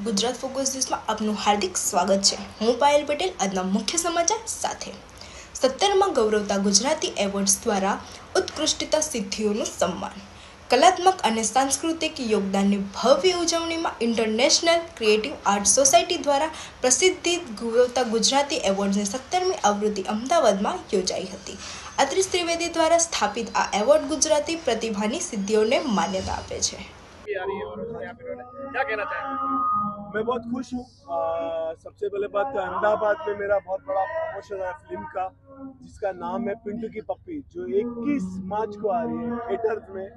Gujarat focus ન્યૂઝમાં આપનું હાર્દિક સ્વાગત છે હું પાયલ પટેલ આજના મુખ્ય સમાચાર સાથે સત્તરમાં ગૌરવતા ગુજરાતી એવોર્ડ્સ દ્વારા ઉત્કૃષ્ટતા સિદ્ધિઓનું સન્માન કલાત્મક અને સાંસ્કૃતિક યોગદાનની ભવ્ય ઉજવણીમાં ઇન્ટરનેશનલ ક્રિએટિવ આર્ટ સોસાયટી દ્વારા પ્રસિદ્ધિ ગૌરવતા ગુજરાતી એવોર્ડ્સની સત્તરમી આવૃત્તિ અમદાવાદમાં યોજાઈ હતી આત્રિશ ત્રિવેદી દ્વારા સ્થાપિત આ એવોર્ડ ગુજરાતી પ્રતિભાની સિદ્ધિઓને માન્યતા આપે છે भी आ रही है और उसमें यहाँ पे इन्होंने क्या कहना चाहेंगे मैं बहुत खुश हूँ। सबसे पहले बात तो अहमदाबाद में मेरा बहुत बड़ा प्रमोशन है फ़िल्म का, जिसका नाम है पिंटू की पप्पी, जो 21 मार्च को आ रही है थिएटर्स में,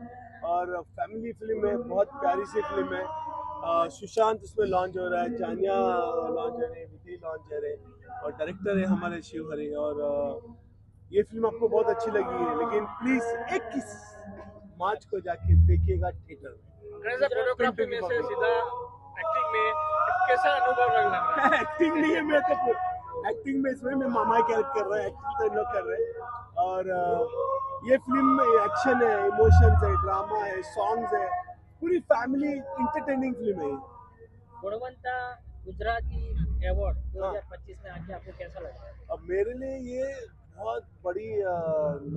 और फैमिली फ़िल्म है, बहुत प्यारी सी फ़िल्म है। सुशांत इसमें लॉन्च हो रहा है, जानिया लॉन्च हो रहे हैं, विधि लॉन्च हो रहे हैं, और डायरेक्टर है हमारे शिव हरि और ये फ़िल्म आपको बहुत अच्छी लगी है, लेकिन प्लीज़ 21 मार्च को जाके देखिएगा थिएटर में। में कैसा अनुभव लग रहा है? एक्टिंग नहीं है मैं तो एक्टिंग में इसमें मैं मामा कैरेक्टर कर रहा है एक्टिंग तो लोग कर रहे हैं। और ये फ़िल्म में एक्शन है इमोशंस है ड्रामा है सॉन्ग्स है। पूरी फैमिली इंटरटेनिंग फ़िल्म है गुणवंता गुजराती अवार्ड हाँ। 2025 में आके आपको कैसा लगा? अब मेरे लिए ये बहुत बड़ी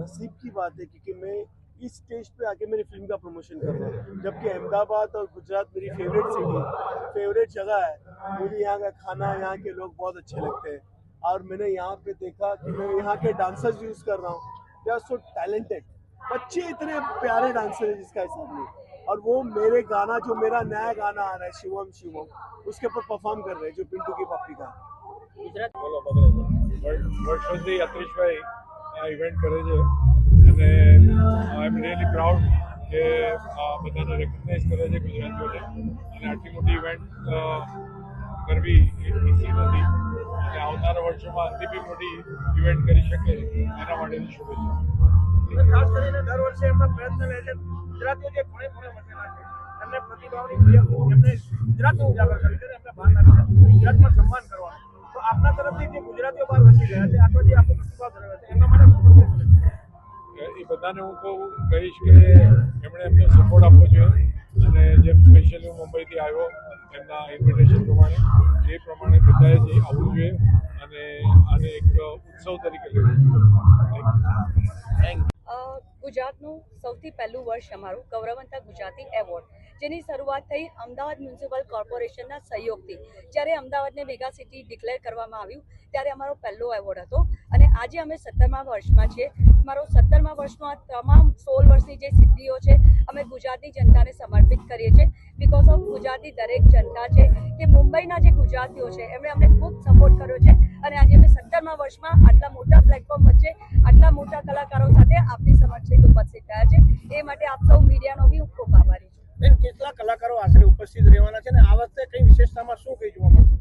नसीब की बात है क्योंकि मैं इस स्टेज पे आके मेरी फ़िल्म का प्रमोशन कर रहे हैं। जबकि अहमदाबाद और गुजरात मेरी फेवरेट सिटी फेवरेट जगह है। मुझे यहाँ का खाना यहाँ के लोग बहुत अच्छे लगते हैं। और मैंने यहाँ पे देखा कि मैं यहाँ के डांसर्स यूज़ कर रहा हूँ। दे आर सो टैलेंटेड बच्चे इतने प्यारे डांसर हैं जिसका हिसाब नहीं। और वो मेरे गाना जो मेरा नया गाना आ रहा है शिवम शिवम उसके ऊपर परफॉर्म कर रहे हैं जो पिंटू की पप्पी का। આ ઇવેન્ટ કરે છે. અને આઈ એમ રિયલી પ્રાઉડ કે આ બધાને રેકગ્નાઇઝ કરે છે ગુજરાતીઓને. અને આટલી મોટી ઇવેન્ટ કરવી એ ઇઝી નથી. અને આવનારા વર્ષોમાં આટલી બી મોટી ઇવેન્ટ કરી શકે એના માટેની શુભેચ્છા ખાસ કરીને દર વર્ષે એમના પ્રયત્ન રહે છે. ગુજરાતીઓ જે ખૂણે ખૂણે વસેલા છે. એમને પ્રતિભાવની ગુજરાતમાં સન્માન કરવાનું તો આપના તરફથી જે ગુજરાતીઓ બહાર વસી ગયા છે અથવા જે આપણો એ બધાને હું કહું કહીશ કે એમણે એમને સપોર્ટ આપવો જોઈએ. અને જેમ સ્પેશિયલી હું મુંબઈથી આવ્યો એમના ઇન્વિટેશન પ્રમાણે એ પ્રમાણે બધાએ જ આવવું જોઈએ અને આને એક ઉત્સવ તરીકે લેવું જોઈએ. અ, ગુજરાતનું સૌથી પહેલું વર્ષ અમારું ગૌરવંતા ગુજરાતી એવોર્ડ, જેની શરૂઆત થઈ અમદાવાદ મ્યુનિસિપલ કોર્પોરેશનના સહયોગથી. જ્યારે અમદાવાદને મેગા સિટી ડિક્લેર કરવામાં આવ્યું, ત્યારે અમારો પહેલો એવોર્ડ હતો. અને આજે અમે સત્તરમા વર્ષમાં છીએ. મારો સત્તરમા વર્ષમાં તમામ સોળ વર્ષની જે સિદ્ધિઓ છે, અમે ગુજરાતની જનતાને સમર્પિત કરીએ છીએ. બિકોઝ ઓફ ગુજરાતની દરેક જનતા છે કે મુંબઈના જે ગુજરાતીઓ છે, એમણે અમને ખૂબ સપોર્ટ કર્યો છે. અને આજે અમે સત્તરમા વર્ષમાં આટલા મોટા પ્લેટફોર્મ વચ્ચે આટલા મોટા કલાકારો સાથે આપની સમક્ષ ઉપસ્થિત થયા છે. એ માટે આપ સૌ મીડિયાનો બી હું ખૂબ આભારી છું. બેન કેટલા કલાકારો આશરે ઉપસ્થિત રહેવાના છે અને આ વખતે કઈ વિશેષતામાં શું કઈ જોવા મળશે?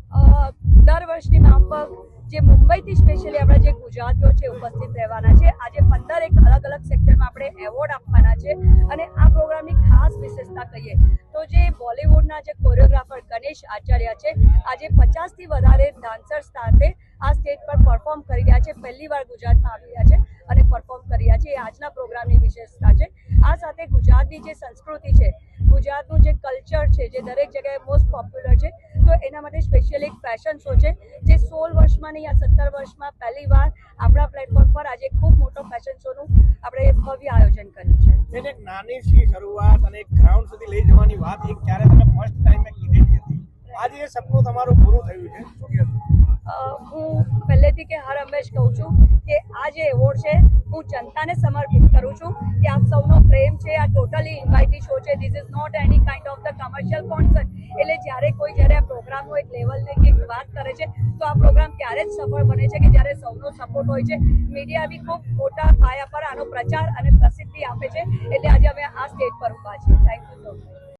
દર વર્ષની માફક જે મુંબઈથી સ્પેશિયલી આપણા જે ગુજરાતીઓ છે ઉપસ્થિત રહેવાના છે. આજે પંદર એક અલગ અલગ સેક્ટરમાં આપણે એવોર્ડ આપવાના છે અને આ પ્રોગ્રામની ખાસ વિશેષતા કહીએ તો જે બોલિવૂડના જે કોરિયોગ્રાફર ગણેશ આચાર્ય છે. આજે પચાસથી વધારે ડાન્સર્સ સાથે આ સ્ટેજ પર પરફોર્મ કરી રહ્યા છે. પહેલી વાર ગુજરાતમાં આવી રહ્યા છે અને પરફોર્મ કરી રહ્યા છે. એ આજના પ્રોગ્રામની વિશેષતા છે. આ સાથે ગુજરાતની જે સંસ્કૃતિ છે, ગુજરાતનું જે કલ્ચર છે, જે દરેક જગ્યાએ મોસ્ટ પોપ્યુલર છે, તો એના માટે સ્પેશિયલ એક ફેશન શો છે, જે સોળ વર્ષમાં નહીં, આ સત્તર વર્ષમાં પહેલી વાર આપણા પ્લેટફોર્મ પર આજે ખૂબ મોટો ફેશન શોનું આપણે ભવ્ય આયોજન કર્યું છે. નાની શરૂઆત અને ગ્રાઉન્ડ સુધી લઈ જવાની વાત, એક ક્યારે તમે ફર્સ્ટ ટાઈમે હતી આજે એ સપનું તમારું પૂરું થયું છે. હું પહેલેથી કે હર હંમેશ કહું છું કે આ જે એવોર્ડ છે, હું જનતાને સમર્પિત કરું છું કે આપ સૌનો પ્રેમ છે, આ ટોટલી ઇન્વાઇટી શો છે. This is not any kind of the commercial concert એટલે જ્યારે કોઈ જ્યારે આ પ્રોગ્રામનો એક લેવલની કે વાત કરે છે, તો આ પ્રોગ્રામ ત્યારે જ સફળ બને છે કે જ્યારે સૌનો સપોર્ટ હોય છે. મીડિયા બી ખૂબ મોટા પાયા પર આનો પ્રચાર અને પ્રસિદ્ધિ આપે છે. એટલે આજે અમે આ સ્ટેજ પર ઊભા છીએ. Thank you so much